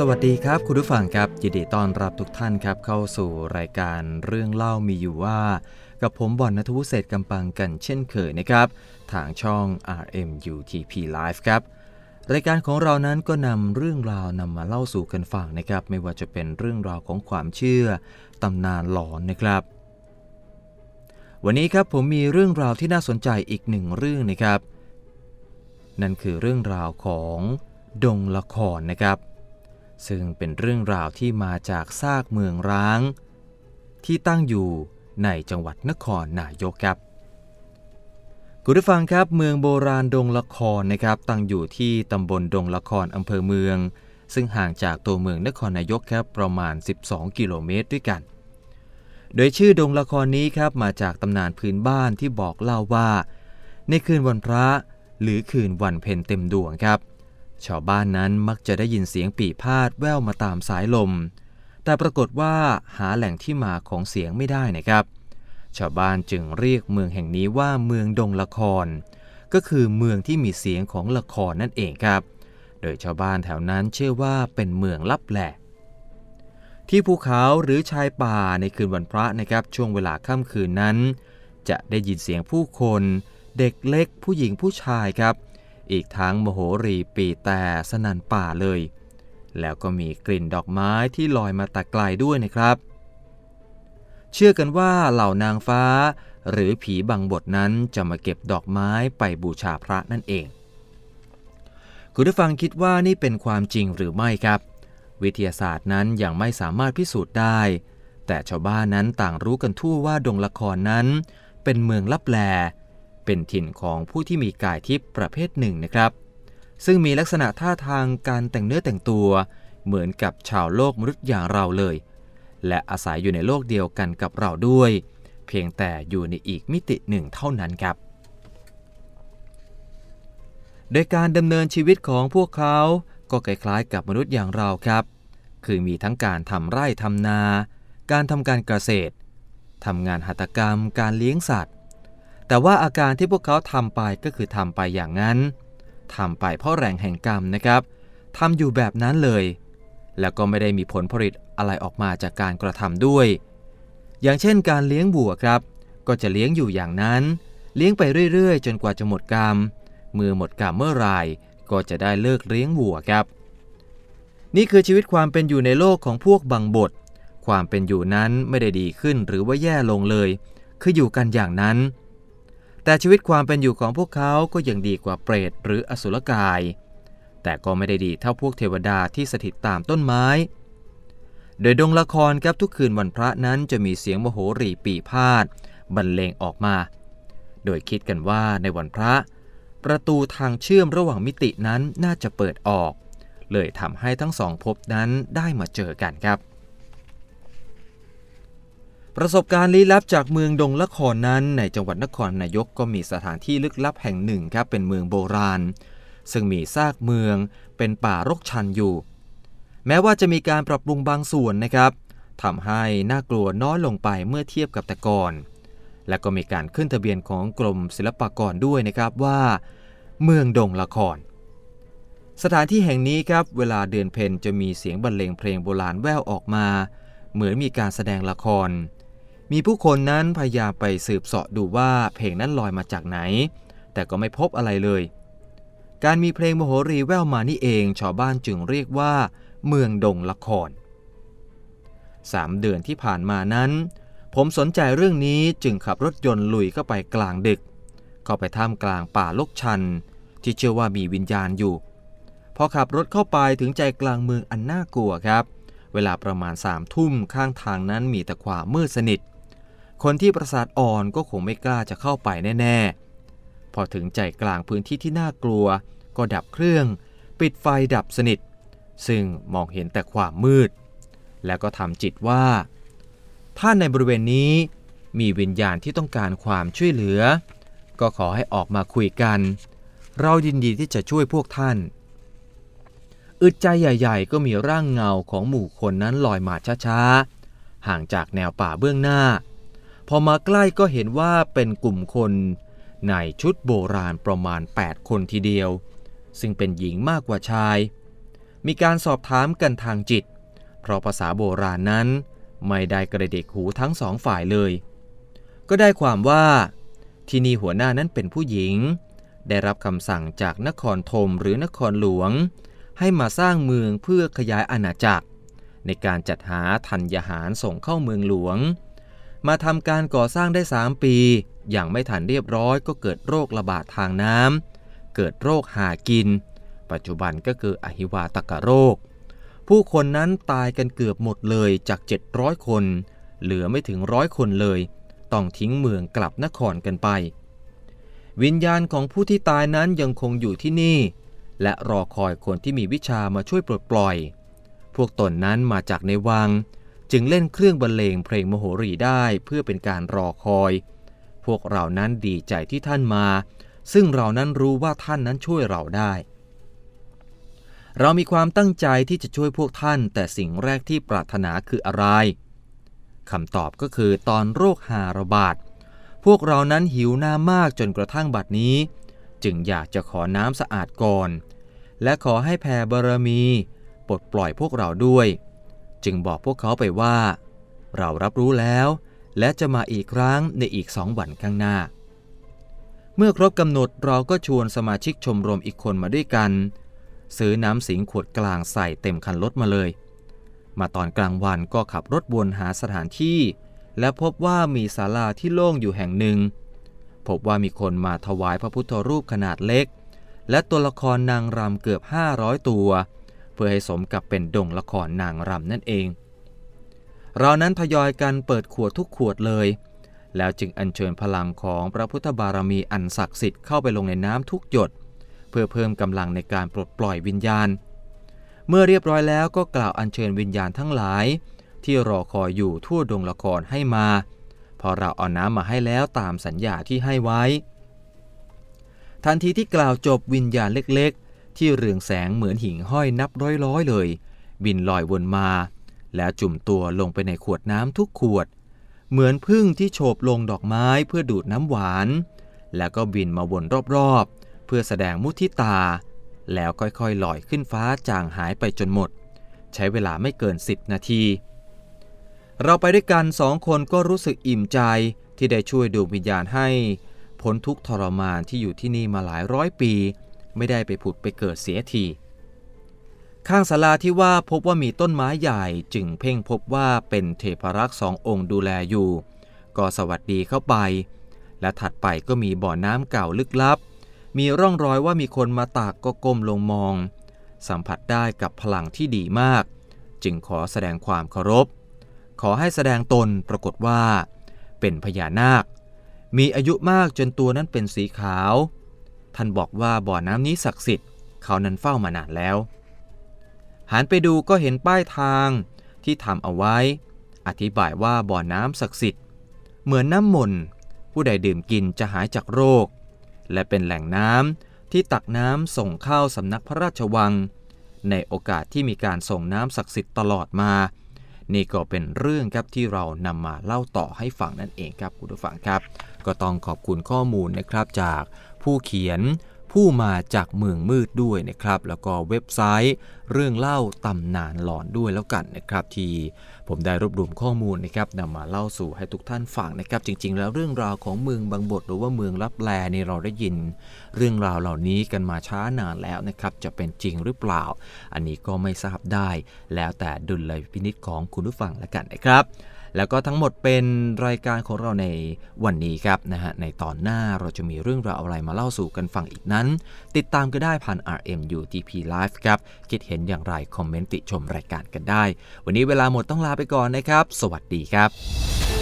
สวัสดีครับคุณผู้ฟังครับยินดีต้อนรับทุกท่านครับเข้าสู่รายการเรื่องเล่ามีอยู่ว่า กับผมบอลนัทวุฒิเศษกำปังกันเช่นเคยนะครับ ทางช่อง RMUTP Live ครับ รายการของเรานั้นก็นำเรื่องราวนำมาเล่าสู่กันฟังนะครับ ไม่ว่าจะเป็นเรื่องราวของความเชื่อตำนานหลอนนะครับ วันนี้ครับผมมีเรื่องราวที่น่าสนใจอีกหนึ่งเรื่องนะครับ นั่นคือเรื่องราวของดงละครนะครับ ซึ่งเป็นเรื่องราวที่มาจากซากเมืองร้าง ที่ตั้งอยู่ในจังหวัดนครนายกครับคุณผู้ฟังครับเมืองโบราณดงละครนะครับตั้งอยู่ที่ตำบลดงละครอำเภอเมือง ซึ่งห่างจากตัวเมืองนครนายกครับประมาณ 12 กิโลเมตรด้วยกัน โดยชื่อดงละครนี้ครับมาจากตำนานพื้นบ้านที่บอกเล่าว่า ในคืนวันพระหรือคืนวันเพ็ญเต็มดวงครับ ชาวบ้านนั้นมักจะได้ยินเสียงปีพาดแว่วมาตามสายลม แต่ปรากฏว่าหาแหล่งที่มาของเสียงไม่ได้นะครับ ชาวบ้านจึงเรียกเมืองแห่งนี้ว่าเมืองดงละคร ก็คือเมืองที่มีเสียงของละครนั่นเองครับ โดยชาวบ้านแถวนั้นเชื่อว่าเป็นเมืองลับแหลที่ภูเขาหรือชายป่าในคืนวันพระนะครับช่วงเวลาค่ำคืนนั้น จะได้ยินเสียงผู้คน เด็กเล็กผู้หญิงผู้ชายครับ อีกทั้งมโหรีปีแต่สนันป่าเลย แล้วก็มีกลิ่นดอกไม้ที่ลอยมาแต่ไกลด้วยนะครับ เชื่อกันว่าเหล่านางฟ้า หรือผีบังบทนั้นจะมาเก็บดอกไม้ไปบูชาพระนั่นเอง คุณผู้ฟังคิดว่านี่เป็นความจริงหรือไม่ครับ วิทยาศาสตร์นั้นยังไม่สามารถพิสูจน์ได้ แต่ชาวบ้านนั้นต่างรู้กันทั่วว่าดงละครนั้น เป็นเมืองลับแล เป็นถิ่นของผู้ที่มีกายทิพย์ประเภทหนึ่งนะครับ ซึ่งมีลักษณะท่าทางการแต่งเนื้อแต่งตัว เหมือนกับชาวโลกมนุษย์อย่างเราเลย และอาศัยอยู่ในโลกเดียวกันกับเราด้วย เพียงแต่อยู่ในอีกมิติหนึ่งเท่านั้นครับ โดยการดำเนินชีวิตของพวกเขาก็คล้ายๆกับมนุษย์อย่างเราครับ คือมีทั้งการทำไร่ทำนา การทำการเกษตรทำงานหัตถกรรม การเลี้ยงสัตว์ แต่ว่าอาการที่พวกเขาทำไปก็คือทำไปอย่างนั้นทำไปเพราะแรงแห่งกรรมนะครับทำอยู่แบบนั้นเลย แล้วก็ไม่ได้มีผลผลิตอะไรออกมาจากการกระทำด้วย อย่างเช่น การเลี้ยงบัวครับ ก็จะเลี้ยงอยู่อย่างนั้น เลี้ยงไปเรื่อยๆ จนกว่าจะหมดกรรมเมื่อหมดกรรมเมื่อไหรก็จะได้เลิกเลี้ยงวัวครับ นี่คือชีวิตความเป็นอยู่ในโลกของพวกบังบท ความเป็นอยู่นั้นไม่ได้ดีขึ้นหรือว่าแย่ลงเลย คืออยู่กันอย่างนั้น แต่ชีวิตความเป็นอยู่ของพวกเขาก็ยังดีกว่าเปรตหรืออสุรกาย แต่ก็ไม่ได้ดีเท่าพวกเทวดาที่สถิตตามต้นไม้ โดยดงละครครับทุกคืนวันพระนั้นจะมีเสียงมโหรีปีพาดบรรเลงออกมา โดยคิดกันว่าในวันพระ ประตูทางเชื่อมระหว่างมิตินั้นน่าจะเปิดออก เลยทำให้ทั้งสองภพนั้นได้มาเจอกันครับ ประสบการณ์ลี้ลับจากเมืองดงละครนั้น ในจังหวัดนครนายกก็มีสถานที่ลึกลับแห่งหนึ่งครับเป็นเมืองโบราณ ซึ่งมีซากเมืองเป็นป่ารกชันอยู่ แม้ว่าจะมีการปรับปรุงบางส่วนนะครับทำให้น่ากลัวน้อยลงไปเมื่อเทียบกับแต่ก่อน และก็มีการขึ้นทะเบียนของกรมศิลปากรด้วยนะครับว่า เมืองดงละคร สถานที่แห่งนี้ครับเวลาเดือนเพ็ญจะมีเสียงบรรเลงเพลงโบราณแว่วออกมา เหมือนมีการแสดงละคร มีผู้คนนั้นพยายามไปสืบเสาะดูว่าเพลงนั้นลอยมาจากไหน แต่ก็ไม่พบอะไรเลย การมีเพลงมโหรีแว่วมานี่เองชาวบ้านจึงเรียกว่า เมืองดงละครสามเดือนที่ผ่านมานั้น ผมสนใจเรื่องนี้จึงขับรถยนต์ลุยเข้าไปกลางดึก เข้าไปท่ามกลางป่าลกชัน ที่เชื่อว่ามีวิญญาณอยู่ พอขับรถเข้าไปถึงใจกลางเมืองอันน่ากลัวครับ เวลาประมาณสามทุ่มข้างทางนั้นมีแต่ความมืดสนิท คนที่ประสาทอ่อนก็คงไม่กล้าจะเข้าไปแน่ ๆ พอถึงใจกลางพื้นที่ที่น่ากลัว ก็ดับเครื่อง ปิดไฟดับสนิท ซึ่งมองเห็นแต่ความมืด แล้วก็ทำจิตว่า ถ้าในบริเวณนี้มีวิญญาณที่ต้องการความช่วยเหลือ ก็ขอให้ออกมาคุยกัน เรายินดีที่จะช่วยพวกท่าน อึดใจใหญ่ ๆ ก็มีร่างเงาของหมู่คนนั้นลอยมาช้าๆ ห่างจากแนวป่าเบื้องหน้า พอมาใกล้ก็เห็นว่าเป็นกลุ่มคน ในชุดโบราณประมาณ 8 คนทีเดียว ซึ่งเป็นหญิงมากกว่าชาย มีการสอบถามกันทางจิต เพราะภาษาโบราณนั้น ไม่ได้กระเดกหูทั้งสองฝ่ายเลย ก็ได้ความว่าที่นี่หัวหน้านั้นเป็นผู้หญิง ได้รับคำสั่งจากนครธมหรือนครหลวง ให้มาสร้างเมืองเพื่อขยายอาณาจักร ในการจัดหาธัญญาหารส่งเข้าเมืองหลวง มาทำการก่อสร้างได้ 3 ปี อย่างไม่ทันเรียบร้อยก็เกิดโรคระบาดทางน้ำเกิดโรคหากิน ปัจจุบันก็คืออหิวาตกโรค ผู้คนนั้นตายกันเกือบหมดเลยจาก 700 คน เหลือไม่ถึงร้อยคนเลย ต้องทิ้งเมืองกลับนครกันไป วิญญาณของผู้ที่ตายนั้นยังคงอยู่ที่นี่ และรอคอยคนที่มีวิชามาช่วยปลดปล่อย พวกตนนั้นมาจากในวัง จึงเล่นเครื่องบรรเลงเพลงมโหรีได้เพื่อเป็นการรอคอย พวกเรานั้นดีใจที่ท่านมา ซึ่งเรานั้นรู้ว่าท่านนั้นช่วยเราได้ เรามีความตั้งใจที่จะช่วยพวกท่าน แต่สิ่งแรกที่ปรารถนาคืออะไรคำตอบก็คือตอนโรคหาระบาด พวกเรานั้นหิวน้ำมากจนกระทั่งบัดนี้ จึงอยากจะขอน้ำสะอาดก่อน และขอให้แผ่บารมีปลดปล่อยพวกเราด้วย จึงบอกพวกเขาไปว่า เรารับรู้แล้ว และจะมาอีกครั้งในอีกสองวันข้างหน้า เมื่อครบกำหนดเราก็ชวนสมาชิกชมรมอีกคนมาด้วยกัน ซื้อน้ำสิงขวดกลางใส่เต็มคันรถมาเลย มาตอนกลางวันก็ขับรถวนหาสถานที่ และพบว่ามีศาลาที่โล่งอยู่แห่งหนึ่ง พบว่ามีคนมาถวายพระพุทธรูปขนาดเล็ก และตัวละครนางรำเกือบ 500 ตัว เพื่อให้สมกับเป็นดงละครนางรำนั่นเอง เรานั้นทยอยกันเปิดขวดทุกขวดเลย แล้วจึงอัญเชิญพลังของพระพุทธบารมีอันศักดิ์สิทธิ์เข้าไปลงในน้ำทุกหยด เพื่อเพิ่มกำลังในการปลดปล่อยวิญญาณ เมื่อเรียบร้อยแล้วก็กล่าวอัญเชิญวิญญาณทั้งหลาย ที่รอคอยอยู่ทั่วดงละครให้มา พอเราเอาน้ำมาให้แล้วตามสัญญาที่ให้ไว้ทันทีที่กล่าวจบวิญญาณเล็ก ที่เรืองแสงเหมือนหิ่งห้อยนับร้อยๆเลย บินลอยวนมา แล้วจุ่มตัวลงไปในขวดน้ำทุกขวด เหมือนพึ่งที่โฉบลงดอกไม้เพื่อดูดน้ำหวาน แล้วก็บินมาวนรอบๆ เพื่อแสดงมุทิตา แล้วค่อยๆลอยขึ้นฟ้าจางหายไปจนหมด ใช้เวลาไม่เกิน 10 นาที เราไปด้วยกันสองคนก็รู้สึกอิ่มใจที่ได้ช่วยดวงวิญญาณให้พ้นทุกทรมานที่อยู่ที่นี่มาหลายร้อยปี ไม่ได้ไปผุดไปเกิดเสียทีข้างศาลาที่ว่าพบว่ามีต้นไม้ใหญ่จึงเพ่งพบว่าเป็นเทพรักษ์สององค์ดูแลอยู่ ก็สวัสดีเข้าไป และถัดไปก็มีบ่อน้ำเก่าลึกลับ มีร่องรอยว่ามีคนมาตากก็ก้มลงมอง สัมผัสได้กับพลังที่ดีมาก จึงขอแสดงความเคารพ ขอให้แสดงตนปรากฏว่า เป็นพญานาค มีอายุมากจนตัวนั้นเป็นสีขาว ท่านบอกว่าบ่อน้ำนี้ศักดิ์สิทธิ์เขานั้นเฝ้ามานานแล้ว หันไปดูก็เห็นป้ายทางที่ทำเอาไว้ อธิบายว่าบ่อน้ำศักดิ์สิทธิ์ เหมือนน้ำมนต์ผู้ใดดื่มกินจะหายจากโรค และเป็นแหล่งน้ำที่ตักน้ำส่งเข้าสำนักพระราชวัง ในโอกาสที่มีการส่งน้ำศักดิ์สิทธิ์ตลอดมา นี่ก็เป็นเรื่องครับที่เรานำมาเล่าต่อให้ฟังนั่นเองครับคุณผู้ฟังครับ ก็ต้องขอบคุณข้อมูลนะครับจากผู้เขียนผู้มาจากเมืองมืดด้วยนะครับ แล้วก็เว็บไซต์เรื่องเล่าตำนานหลอนด้วยแล้วกันนะครับ ที่ผมได้รวบรวมข้อมูลนะครับนำมาเล่าสู่ให้ทุกท่านฟังนะครับ จริง ๆ แล้วเรื่องราวของเมืองบางบท หรือว่าเมืองลับแลในเราได้ยิน เรื่องราวเหล่านี้กันมาช้านานแล้วนะครับ จะเป็นจริงหรือเปล่า อันนี้ก็ไม่ทราบได้ แล้วแต่ดุลยพินิจของคุณผู้ฟังแล้วกันนะครับ แล้วก็ทั้งหมดเป็นรายการของเราในวันนี้ครับนะฮะในตอนหน้าเราจะมีเรื่องราวอะไรมาเล่าสู่กันฟังอีกนั้น ติดตามก็ได้ผ่าน RMUTP Live ครับคิดเห็นอย่างไรคอมเมนต์ติชมรายการกันได้ วันนี้เวลาหมดต้องลาไปก่อนนะครับ สวัสดีครับ